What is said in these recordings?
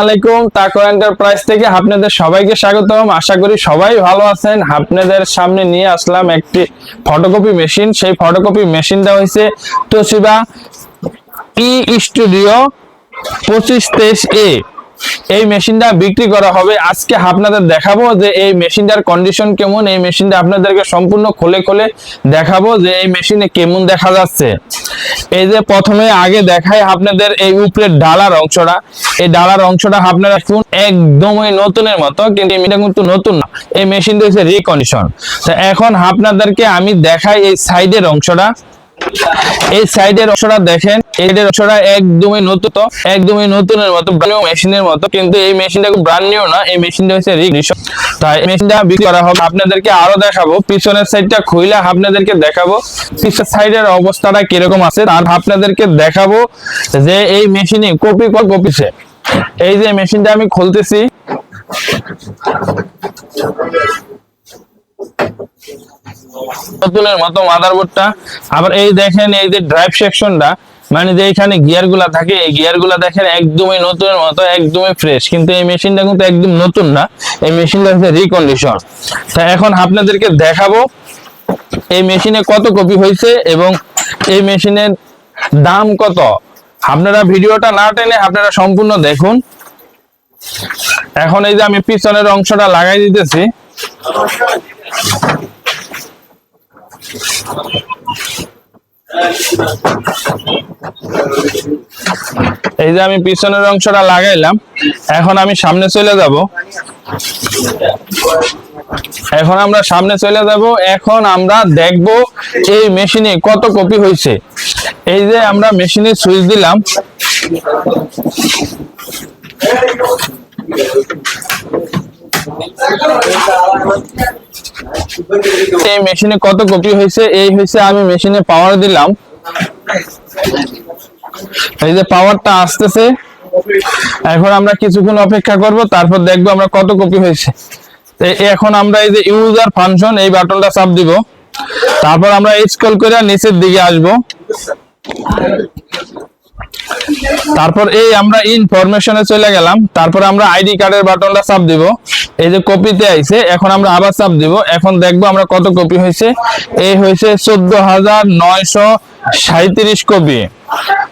আলাইকুম, তাকো এন্টারপ্রাইজ থেকে আপনাদের সবাইকে স্বাগতম। আশা করি সবাই ভালো আছেন। আপনাদের সামনে নিয়ে আসলাম একটি ফটোকপি মেশিন সেই ফটোকপি মেশিনটা হয়েছে তোশিবা ই স্টুডিও পঁচিশ তেইশ এ এই মেশিনটা বিক্রি করা হবে। আজকে আপনাদের দেখাবো যে এই মেশিনটার কন্ডিশন কেমন, এই মেশিনটা আপনাদেরকে সম্পূর্ণ খুলে খুলে দেখাবো যে এই মেশিনে কেমন দেখা যাচ্ছে। এই যে প্রথমে আগে দেখাই আপনাদের এই উপরের ডালার অংশটা। এই ডালার অংশটা আপনারা শুন একদমই নতুনের মতো, কিন্তু এটা কিন্তু নতুন না। এই মেশিনটা হচ্ছে রিকন্ডিশন তো এখন আপনাদেরকে আমি দেখাই এই সাইডের অংশটা। এই সাইডের অংশটা দেখেন এর অংশটা একদমই নতুন, একদমই নতুনের মতো মেশিনের মতো, কিন্তু এই মেশিনটা ব্র্যান্ড নিউ না, এই মেশিনটা হচ্ছে রিকন্ডিশন তাই মেশিনটা বিক্রি করা হবে, আপনাদেরকে আরও দেখাবো, পিছনের সাইডটা খুইলা আপনাদেরকে দেখাবো, পিছনের সাইডের অবস্থাটা কীরকম আছে আর আপনাদেরকে দেখাবো যে এই মেশিনে কপি কল কপিছে এই যে মেশিনটা আমি খুলতেছি। নতুনের মতো মাদারবোর্ডটা আবার এই দেখেন, এই যে ড্রাইভ সেকশনটা মানে যে এখানে গিয়ারগুলা থাকে, এই গিয়ারগুলা দেখেন একদমই নতুনের মতো, একদমই ফ্রেশ কিন্তু এই মেশিনটা কিন্তু একদম নতুন না, এই মেশিনটা হচ্ছে রিকন্ডিশন তা এখন আপনাদেরকে দেখাবো, এই মেশিনে কত কপি হয়েছে এবং এই মেশিনের দাম কত। আপনারা ভিডিওটা না টেনে আপনারা সম্পূর্ণ দেখুন। এখন এই যে আমি পিছনের অংশটা লাগাই দিতেছি। এই যে আমি পিছনের অংশটা লাগাইলাম, এখন আমি সামনে চলে যাব। এখন আমরা সামনে চলে যাব, এখন আমরা দেখব এই মেশিনে কত কপি হয়েছে। এই যে আমরা মেশিনে সুইচ দিলাম। এই মেশিনে কত কপি হয়েছে? এই হয়েছে আমি মেশিনে পাওয়ার দিলাম। এই যে পাওয়ারটা আসতেছে। এখন আমরা কিছুক্ষণ অপেক্ষা করব, তারপর দেখব আমরা কত কপি হয়েছে। এখন আমরা এই যে ইউজার ফাংশন এই বাটনটা চাপ দিব। তারপর আমরা স্ক্রল করে নিচের দিকে আসব। তারপর এই আমরা ইনফরমেশনে চলে গেলাম। তারপর আমরা আইডি কার্ডের বাটনটা চাপ দিব। এই যে কপিতে আইছে, এখন আমরা আবার চাপ দিব। এখন দেখব আমরা কত কপি হয়েছে। এই হয়েছে চোদ্দ হাজার নয়শো সাঁত্রিশ কপি।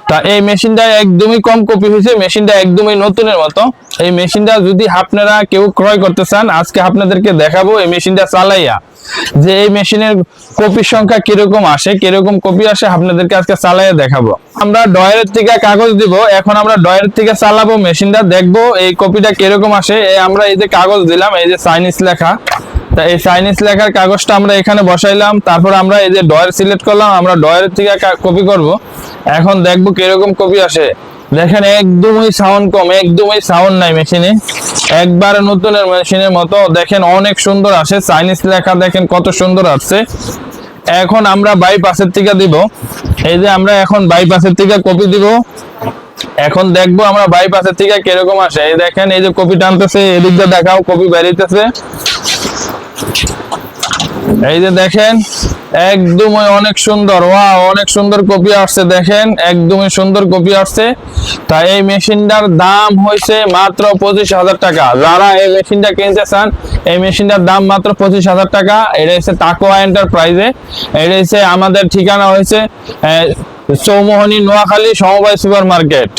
তা এই মেশিনটা একদমই কম কপি হয়েছে, মেশিনটা একদমই নতুনের মতো। এই মেশিনটা যদি আপনারা কেউ ক্রয় করতে চান, আজকে আপনাদেরকে দেখাবো এই মেশিনটা চালাইয়া। যে এই মেশিনের কপির সংখ্যা কীরকম আসে, কীরকম কপি আসে, আপনাদেরকে আজকে চালাইয়া দেখাবো। আমরা ডয়ের থেকে কাগজ দিব, এখন আমরা ডয়ের থেকে চালাবো মেশিনটা, দেখব এই কপিটা কীরকম আসে। আমরা এই যে কাগজ দিলাম, এই যে চাইনিজ লেখা। তা এই চাইনিজ লেখার কাগজটা আমরা এখানে বসাইলাম, তারপর আমরা এই যে ডয়ের সিলেক্ট করলাম, আমরা ডয়ের থেকে কপি করব। এখন দেখব কীরকম কপি আসে। দেখেন একদমই সাউন্ড কম, একদমই সাউন্ড নাই মেশিনে একবার নতুনের মেশিনের মতো, দেখেন অনেক সুন্দর আসে। চাইনিজ লেখা দেখেন কত সুন্দর আসছে। এখন আমরা বাইপাসের থেকে দিব। এই যে আমরা এখন বাইপাসের থেকে কপি দিব। এখন দেখব আমরা বাইপাসের থেকে কীরকম আসে। এই দেখেন, এই যে কপি টানতেছে, এদিক দিয়ে দেখাও কপি বেরিয়েছে এই যে দেখেন, একদমই অনেক সুন্দর ওয়া অনেক সুন্দর কপি আসছে, দেখেন, একদমই সুন্দর কপি আসছে। তা এই মেশিনটার দাম হয়েছে মাত্র পঁচিশ হাজার টাকা। যারা এই মেশিনটা কিনতে চান, এই মেশিনটার দাম মাত্র পঁচিশ হাজার টাকা। এটা হচ্ছে টাকোয়া এন্টারপ্রাইজে। এটা হচ্ছে আমাদের ঠিকানা হয়েছে চৌমোহনী নোয়াখালী সমবায় সুপার মার্কেট